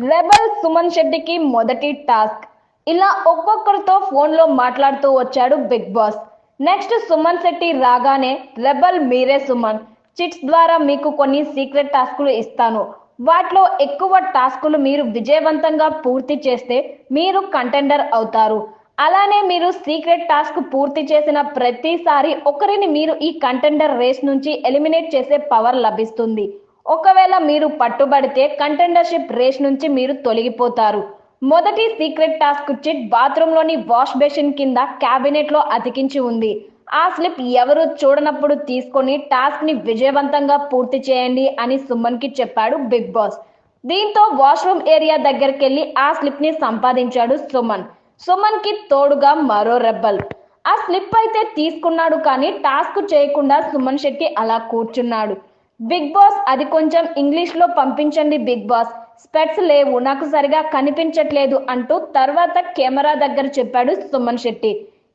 Rebel Suman శెట్టికి మొదటి task. ఇలా ఒక్కొక్కరితో ఫోన్లో మాట్లాడుతూ వచ్చాడు big boss. Next Suman Shetty రాగానే రెబల్ మీరే సుమన్ చిట్స్ ద్వారా మీకు కొన్ని సీక్రెట్ టాస్కులు ఇస్తాను. వాటిలో ఎక్కువ టాస్కులు మీరు విజయవంతంగా పూర్తి చేస్తే మీరు కంటెండర్ అవుతారు. అలానే మీరు సీక్రెట్ టాస్క్ పూర్తి చేసిన ప్రతిసారి ఒకరిని మీరు ఈ కంటెండర్ రేస్ నుంచి ఎలిమినేట్ చేసే పవర్ లభిస్తుంది. ఒకవేళ మీరు పట్టుబడితే కంటెండర్షిప్ రేస్ నుంచి మీరు తొలగిపోతారు. మొదటి సీక్రెట్ టాస్క్ చిట్ బాత్రూంలోని వాష్ బేసిన్ కింద క్యాబినెట్లో అతికించి ఉంది. ఆ స్లిప్ ఎవరు చూడనప్పుడు తీసుకొని టాస్క్ని విజయవంతంగా పూర్తి చేయండి అని సుమన్కి చెప్పాడు బిగ్ బాస్ దీంతో వాష్రూమ్ ఏరియా దగ్గరికి వెళ్ళి ఆ స్లిప్ని సంపాదించాడు సుమన్. సుమన్కి తోడుగా మరో రెబ్బల్. ఆ స్లిప్ అయితే తీసుకున్నాడు కానీ టాస్క్ చేయకుండా సుమన్ శెట్టి అలా కూర్చున్నాడు. బిగ్ బాస్ అది కొంచెం ఇంగ్లీష్లో పంపించండి బిగ్ బాస్. స్పెట్స్ లేవు నాకు సరిగా కనిపించట్లేదు అంటూ తర్వాత కెమెరా దగ్గర చెప్పాడు సుమన్ శెట్టి.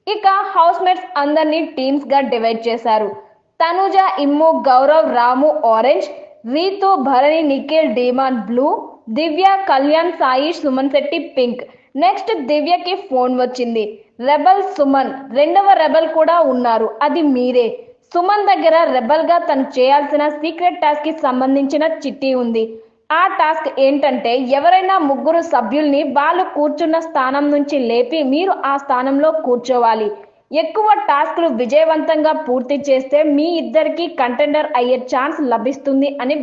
ఇక హౌస్ మేట్స్ అందరినీ టీమ్స్గా డివైడ్ చేశారు. Tanuja Immu Gaurav Ramu orange Rithu Bharani Nikhil Demon blue Divya Kalyan Sai Suman Shetty pink. Next దివ్యకి phone వచ్చింది. రెబల్ సుమన్ రెండవ రెబల్ కూడా ఉన్నారు. అది మీరే. సుమన్ దగ్గర రెబల్గా తను చేయాల్సిన సీక్రెట్ టాస్క్కి సంబంధించిన చిట్టి ఉంది. ఆ టాస్క్ ఏంటంటే ఎవరైనా ముగ్గురు సభ్యుల్ని వాళ్ళు కూర్చున్న స్థానం నుంచి లేపి మీరు ఆ స్థానంలో కూర్చోవాలి. ఎక్కువ టాస్క్లు విజయవంతంగా పూర్తి చేస్తే మీ ఇద్దరికి కంటెండర్ అయ్యే ఛాన్స్ లభిస్తుంది అని